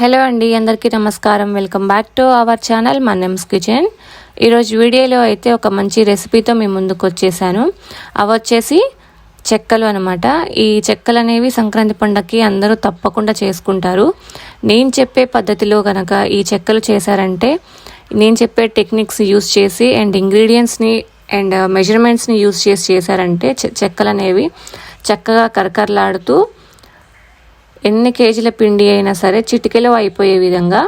Hello అండి అందరికీ నమస్కారం. Welcome back to our channel Mannem's kitchen. ఈరోజు వీడియోలో అయితే ఒక మంచి రెసిపీతో మీ ముందుకు వచ్చేసాను. అవి వచ్చేసి చెక్కలు అనమాట ఈ చెక్కలు అనేవి సంక్రాంతి పండగకి అందరూ తప్పకుండా చేసుకుంటారు. నేను చెప్పే పద్ధతిలో కనుక ఈ చెక్కలు చేశారంటే నేను చెప్పే టెక్నిక్స్ యూస్ చేసి అండ్ ఇంగ్రీడియంట్స్ని అండ్ మెజర్మెంట్స్ని యూస్ చేసి చేశారంటే చెక్కలు అనేవి చక్కగా కరకరలాడుతూ ఎన్ని కేజీల పిండి అయినా సరే చిటికెలో అయిపోయే విధంగా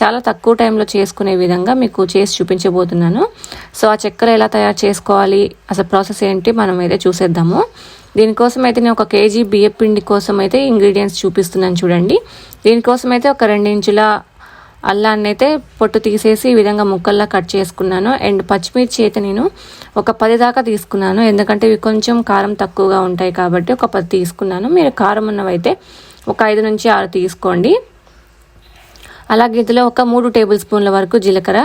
చాలా తక్కువ టైంలో చేసుకునే విధంగా మీకు చేసి చూపించబోతున్నాను. సో ఆ చెక్కలు ఎలా తయారు చేసుకోవాలి అసలు ప్రాసెస్ ఏంటి మనం అయితే చూసేద్దాము. దీనికోసం అయితే నేను ఒక కేజీ బియ్య పిండి కోసం అయితే ఇంగ్రీడియంట్స్ చూపిస్తున్నాను చూడండి. దీనికోసం అయితే ఒక రెండు ఇంచుల అల్లాన్ని అయితే పొట్టు తీసేసి ఈ విధంగా ముక్కల్లా కట్ చేసుకున్నాను. అండ్ పచ్చిమిర్చి అయితే నేను ఒక పది దాకా తీసుకున్నాను. ఎందుకంటే ఇవి కొంచెం కారం తక్కువగా ఉంటాయి కాబట్టి ఒక పది తీసుకున్నాను. మీరు కారం ఉన్నవైతే ఒక ఐదు నుంచి ఆరు తీసుకోండి. అలాగే ఇందులో ఒక మూడు టేబుల్ స్పూన్ల వరకు జీలకర్ర.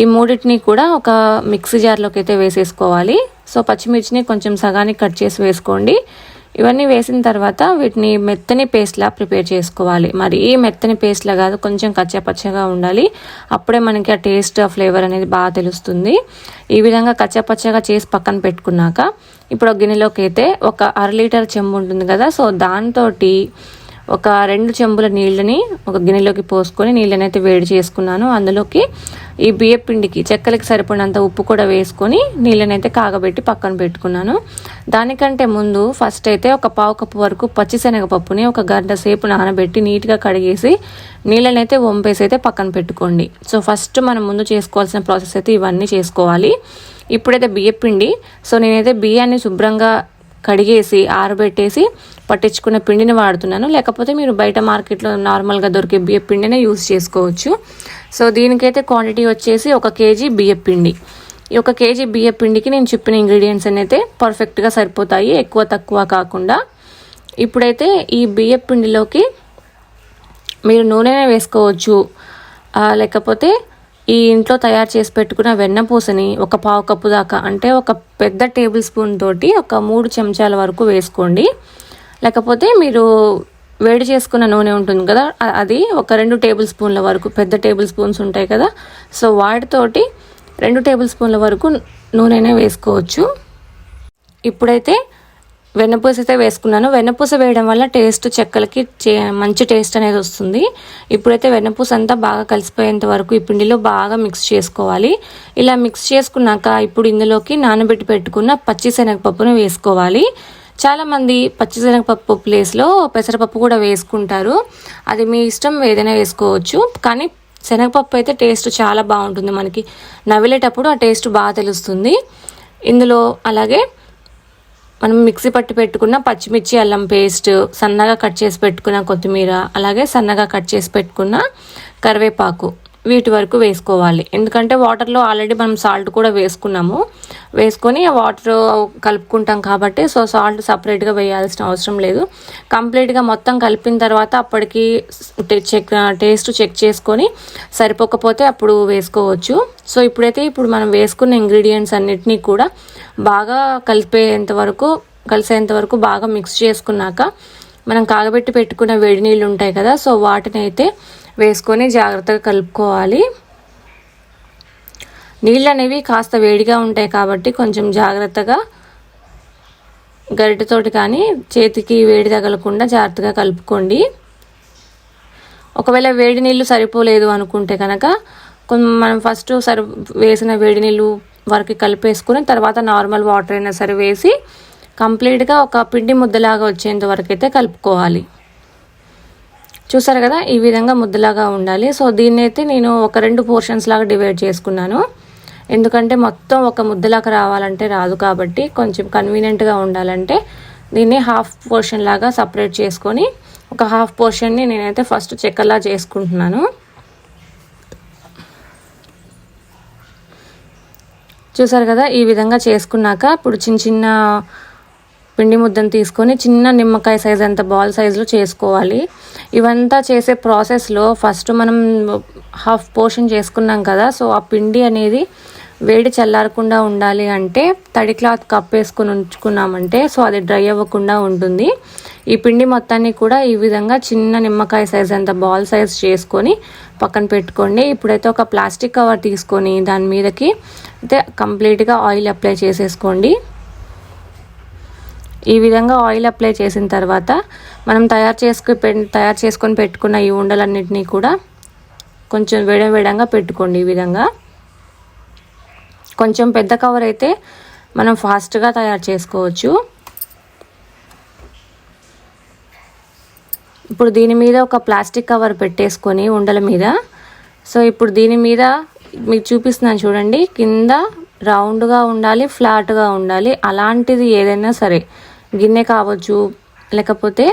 ఈ మూడింటిని కూడా ఒక మిక్సీ జార్లోకి అయితే వేసేసుకోవాలి. సో పచ్చిమిర్చిని కొంచెం సగానికి కట్ చేసి వేసుకోండి. ఇవన్నీ వేసిన తర్వాత వీటిని మెత్తని పేస్ట్లా ప్రిపేర్ చేసుకోవాలి. మరి ఈ మెత్తని పేస్ట్లా కాదు కొంచెం కచ్చపచ్చగా ఉండాలి. అప్పుడే మనకి ఆ టేస్ట్ ఆ ఫ్లేవర్ అనేది బాగా తెలుస్తుంది. ఈ విధంగా కచ్చపచ్చగా చేసి పక్కన పెట్టుకున్నాక ఇప్పుడు గిన్నెలోకి అయితే ఒక అర లీటర్ చెంబు ఉంటుంది కదా సో దాంతో ఒక రెండు చెంబుల నీళ్ళని ఒక గిన్నెలోకి పోసుకొని నీళ్ళని అయితే వేడి చేసుకున్నాను. అందులోకి ఈ బియ్య పిండికి చెక్కలకి సరిపడినంత ఉప్పు కూడా వేసుకొని నీళ్ళని అయితే కాగబెట్టి పక్కన పెట్టుకున్నాను. దానికంటే ముందు ఫస్ట్ అయితే ఒక పావు కప్పు వరకు పచ్చిశనగపప్పుని ఒక గంట సేపు నానబెట్టి నీట్గా కడిగేసి నీళ్ళని అయితే వంపేసి అయితే పక్కన పెట్టుకోండి. సో ఫస్ట్ మనం ముందు చేసుకోవాల్సిన ప్రాసెస్ అయితే ఇవన్నీ చేసుకోవాలి. ఇప్పుడైతే బియ్య పిండి సో నేనైతే బియ్యాన్ని శుభ్రంగా కడిగేసి ఆరబెట్టేసి పట్టించుకున్న పిండిని వాడుతున్నాను. లేకపోతే మీరు బయట మార్కెట్లో నార్మల్గా దొరికే బియ్య పిండినే యూస్ చేసుకోవచ్చు. సో దీనికైతే క్వాంటిటీ వచ్చేసి ఒక కేజీ బియ్య పిండి. ఈ ఒక కేజీ బియ్య పిండికి నేను చెప్పిన ఇంగ్రీడియంట్స్ అయితే పర్ఫెక్ట్గా సరిపోతాయి ఎక్కువ తక్కువ కాకుండా. ఇప్పుడైతే ఈ బియ్య పిండిలోకి మీరు నూనెనే వేసుకోవచ్చు. లేకపోతే ఈ ఇంట్లో తయారు చేసి పెట్టుకున్న వెన్నపూసని ఒక పావు కప్పు దాకా అంటే ఒక పెద్ద టేబుల్ స్పూన్ తోటి ఒక మూడు చెంచాల వరకు వేసుకోండి. లేకపోతే మీరు వేడి చేసుకున్న నూనె ఉంటుంది కదా అది ఒక రెండు టేబుల్ స్పూన్ల వరకు పెద్ద టేబుల్ స్పూన్స్ ఉంటాయి కదా. సో వాటితోటి రెండు టేబుల్ స్పూన్ల వరకు నూనెనే వేసుకోవచ్చు. ఇప్పుడైతే వెన్నపూస అయితే వేసుకున్నాను. వెన్నపూస వేయడం వల్ల టేస్ట్ చెక్కలకి చే- మంచి టేస్ట్ అనేది వస్తుంది. ఇప్పుడైతే వెన్నపూస అంతా బాగా కలిసిపోయేంత వరకు ఈ పిండిలో బాగా మిక్స్ చేసుకోవాలి. ఇలా మిక్స్ చేసుకున్నాక ఇప్పుడు ఇందులోకి నానబెట్టి పెట్టుకున్న పచ్చి శనగపప్పును వేసుకోవాలి. చాలామంది పచ్చిశనగపప్పు ప్లేస్లో పెసరపప్పు కూడా వేసుకుంటారు. అది మీ ఇష్టం ఏదైనా వేసుకోవచ్చు. కానీ శనగపప్పు అయితే టేస్ట్ చాలా బాగుంటుంది మనకి. నవిలేటప్పుడు ఆ టేస్ట్ బాగా తెలుస్తుంది. ఇందులో అలాగే మనం మిక్సీ పట్టి పెట్టుకున్న పచ్చిమిర్చి అల్లం పేస్ట్ సన్నగా కట్ చేసి పెట్టుకున్న కొత్తిమీర అలాగే సన్నగా కట్ చేసి పెట్టుకున్న కరివేపాకు. వీటి వరకు వేసుకోవాలి. ఎందుకంటే వాటర్లో ఆల్రెడీ మనం సాల్ట్ కూడా వేసుకున్నాము. వేసుకొని వాటర్ కలుపుకుంటాం కాబట్టి సో సాల్ట్ సపరేట్గా వేయాల్సిన అవసరం లేదు. కంప్లీట్గా మొత్తం కలిపిన తర్వాత అప్పటికి చెక్ టేస్ట్ చెక్ చేసుకొని సరిపోకపోతే అప్పుడు వేసుకోవచ్చు. సో ఇప్పుడైతే ఇప్పుడు మనం వేసుకున్న ఇంగ్రీడియంట్స్ అన్నిటినీ కూడా బాగా కలిపేంత వరకు కలిసేంత వరకు బాగా మిక్స్ చేసుకున్నాక మనం కాగబెట్టి పెట్టుకున్న వేడి నీళ్ళు ఉంటాయి కదా సో వాటిని అయితే వేసుకొని జాగ్రత్తగా కలుపుకోవాలి. నీళ్ళు అనేవి కాస్త వేడిగా ఉంటాయి కాబట్టి కొంచెం జాగ్రత్తగా గరిటెతోటి కానీ చేతికి వేడి తగలకుండా జాగ్రత్తగా కలుపుకోండి. ఒకవేళ వేడి నీళ్ళు సరిపోలేదు అనుకుంటే కనుక కొం- మనం ఫస్ట్ సరి వేసిన వేడి నీళ్ళు వరకు కలిపేసుకుని తర్వాత నార్మల్ వాటర్ అయినా సరే వేసి కంప్లీట్గా ఒక పిండి ముద్దలాగా వచ్చేంత వరకు అయితే కలుపుకోవాలి. చూసారు కదా? ఈ విధంగా ముద్దలాగా ఉండాలి. సో దీన్ని అయితే నేను ఒక రెండు పోర్షన్స్ లాగా డివైడ్ చేసుకున్నాను. ఎందుకంటే మొత్తం ఒక ముద్దలాగా రావాలంటే రాదు కాబట్టి కొంచెం కన్వీనియంట్గా ఉండాలంటే దీన్ని హాఫ్ పోర్షన్ లాగా సపరేట్ చేసుకొని ఒక హాఫ్ పోర్షన్ని నేనైతే ఫస్ట్ చెక్కలా చేసుకుంటున్నాను. చూసారు కదా? ఈ విధంగా చేసుకున్నాక ఇప్పుడు చిన్న చిన్న పిండి ముద్దను తీసుకొని చిన్న నిమ్మకాయ సైజ్ అంత బాల్ సైజులో చేసుకోవాలి. ఇవంతా చేసే ప్రాసెస్లో ఫస్ట్ మనం హాఫ్ పోర్షన్ చేసుకున్నాం కదా సో ఆ పిండి అనేది వేడి చల్లారకుండా ఉండాలి అంటే తడి క్లాత్ కప్పేసుకుని ఉంచుకున్నామంటే సో అది డ్రై అవ్వకుండా ఉంటుంది. ఈ పిండి మొత్తాన్ని కూడా ఈ విధంగా చిన్న నిమ్మకాయ సైజ్ అంత బాల్ సైజ్ చేసుకొని పక్కన పెట్టుకోండి. ఇప్పుడైతే ఒక ప్లాస్టిక్ కవర్ తీసుకొని దాని మీదకి అయితే కంప్లీట్గా ఆయిల్ అప్లై చేసేసుకోండి. ఈ విధంగా ఆయిల్ అప్లై చేసిన తర్వాత మనం తయారు చేసుకు తయారు చేసుకొని పెట్టుకున్న ఈ ఉండలన్నింటినీ కూడా కొంచెం వేడ వేడంగా పెట్టుకోండి ఈ విధంగా. కొంచెం పెద్ద కవర్ అయితే మనం ఫాస్ట్గా తయారు చేసుకోవచ్చు. ఇప్పుడు దీని మీద ఒక ప్లాస్టిక్ కవర్ పెట్టేసుకొని ఉండల మీద. సో ఇప్పుడు దీని మీద మీకు చూపిస్తున్నాను చూడండి. కింద రౌండ్గా ఉండాలి ఫ్లాట్గా ఉండాలి. అలాంటిది ఏదైనా సరే. గిన్నె కావచ్చు లేకపోతే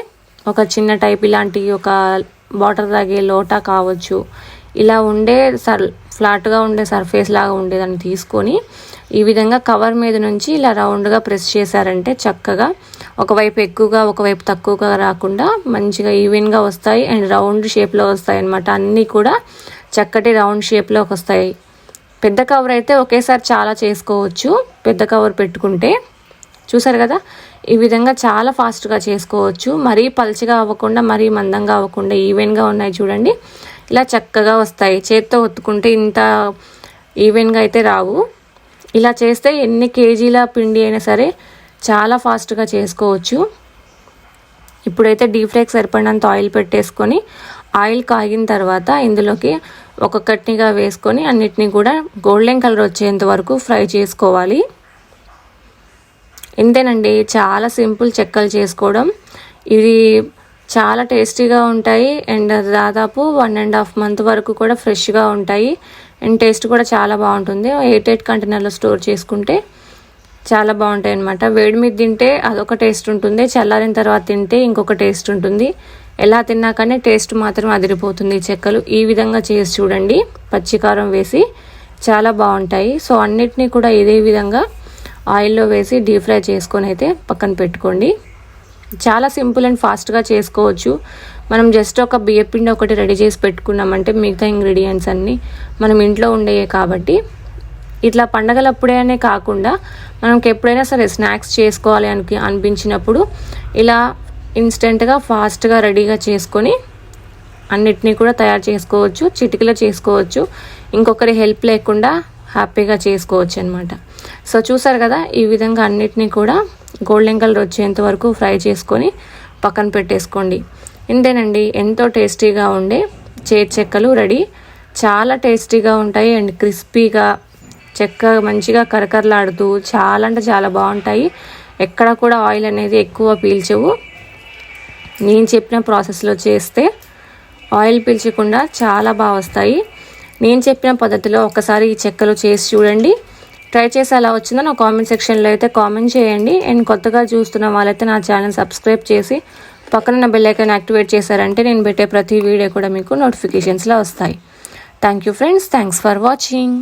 ఒక చిన్న టైప్ ఇలాంటి ఒక వాటర్ తాగే లోటా కావచ్చు. ఇలా ఉండే సర్ ఫ్లాట్గా ఉండే సర్ఫేస్ లాగా ఉండేదాన్ని తీసుకొని ఈ విధంగా కవర్ మీద నుంచి ఇలా రౌండ్గా ప్రెస్ చేశారంటే చక్కగా ఒకవైపు ఎక్కువగా ఒకవైపు తక్కువగా రాకుండా మంచిగా ఈవెన్గా వస్తాయి అండ్ రౌండ్ షేప్లో వస్తాయి అన్నమాట. అన్నీ కూడా చక్కటి రౌండ్ షేప్లోకి వస్తాయి. పెద్ద కవర్ అయితే ఒకేసారి చాలా చేసుకోవచ్చు. పెద్ద కవర్ పెట్టుకుంటే చూసారు కదా? ఈ విధంగా చాలా ఫాస్ట్గా చేసుకోవచ్చు. మరీ పల్చగా అవ్వకుండా మరీ మందంగా అవ్వకుండా ఈవెన్గా ఉన్నాయి చూడండి. ఇలా చక్కగా వస్తాయి. చేత్తో ఒత్తుకుంటే ఇంత ఈవెన్గా అయితే రావు. ఇలా చేస్తే ఎన్ని కేజీల పిండి అయినా సరే చాలా ఫాస్ట్గా చేసుకోవచ్చు. ఇప్పుడైతే డీప్ ఫ్రైకి సరిపడినంత ఆయిల్ పెట్టేసుకొని ఆయిల్ కాగిన తర్వాత ఇందులోకి ఒక్కొక్కటిగా వేసుకొని అన్నిటినీ కూడా గోల్డెన్ కలర్ వచ్చేంత వరకు ఫ్రై చేసుకోవాలి. ఇంతేనండి చాలా సింపుల్ చెక్కలు చేసుకోవడం. ఇది చాలా టేస్టీగా ఉంటాయి అండ్ దాదాపు వన్ అండ్ హాఫ్ మంత్ వరకు కూడా ఫ్రెష్గా ఉంటాయి. అండ్ టేస్ట్ కూడా చాలా బాగుంటుంది. ఎయిట్ ఎయిట్ కంటైనర్లో స్టోర్ చేసుకుంటే చాలా బాగుంటాయి అనమాట వేడి మీద తింటే అదొక టేస్ట్ ఉంటుంది. చల్లారిన తర్వాత తింటే ఇంకొక టేస్ట్ ఉంటుంది. ఎలా తిన్నా కానీ టేస్ట్ మాత్రం అదిరిపోతుంది చెక్కలు. ఈ విధంగా చేసి చూడండి. పచ్చికారం వేసి చాలా బాగుంటాయి. సో అన్నిటినీ కూడా ఇదే విధంగా ఆయిల్లో వేసి డీప్ ఫ్రై చేసుకొని అయితే పక్కన పెట్టుకోండి. చాలా సింపుల్ అండ్ ఫాస్ట్గా చేసుకోవచ్చు. మనం జస్ట్ ఒక బియ్యపిండి ఒకటి రెడీ చేసి పెట్టుకున్నామంటే మిగతా ఇంగ్రీడియంట్స్ అన్నీ మనం ఇంట్లో ఉండేవి కాబట్టి. ఇట్లా పండగలప్పుడే కాకుండా మనకి ఎప్పుడైనా సరే స్నాక్స్ చేసుకోవాలి అని అనిపించినప్పుడు ఇలా ఇన్స్టెంట్గా ఫాస్ట్గా రెడీగా చేసుకొని అన్నిటినీ కూడా తయారు చేసుకోవచ్చు చిటికలో చేసుకోవచ్చు. ఇంకొకరి హెల్ప్ లేకుండా హ్యాపీగా చేసుకోవచ్చు అనమాట సో చూసారు కదా ఈ విధంగా అన్నిటినీ కూడా గోల్డెన్ కలర్ వచ్చేంత వరకు ఫ్రై చేసుకొని పక్కన పెట్టేసుకోండి. ఇంతేనండి ఎంతో టేస్టీగా ఉండే చేతి చెక్కలు రెడీ. చాలా టేస్టీగా ఉంటాయి అండ్ క్రిస్పీగా చెక్క మంచిగా కరకరలాడుతూ చాలా అంటే చాలా బాగుంటాయి. ఎక్కడ కూడా ఆయిల్ అనేది ఎక్కువ పీల్చవు. నేను చెప్పిన ప్రాసెస్లో చేస్తే ఆయిల్ పీల్చకుండా చాలా బాగా వస్తాయి. నేను చెప్పిన పద్ధతిలో ఒకసారి ఈ చెక్కలు చేసి చూడండి. ట్రై చేసి అలా వచ్చిందో నా కామెంట్ సెక్షన్లో అయితే కామెంట్ చేయండి. అండ్ కొత్తగా చూస్తున్న వాళ్ళైతే నా ఛానల్ సబ్స్క్రైబ్ చేసి పక్కన నా బెల్ యాక్టివేట్ చేశారంటే నేను పెట్టే ప్రతి వీడియో కూడా మీకు నోటిఫికేషన్స్లో వస్తాయి. Thank you friends thanks for watching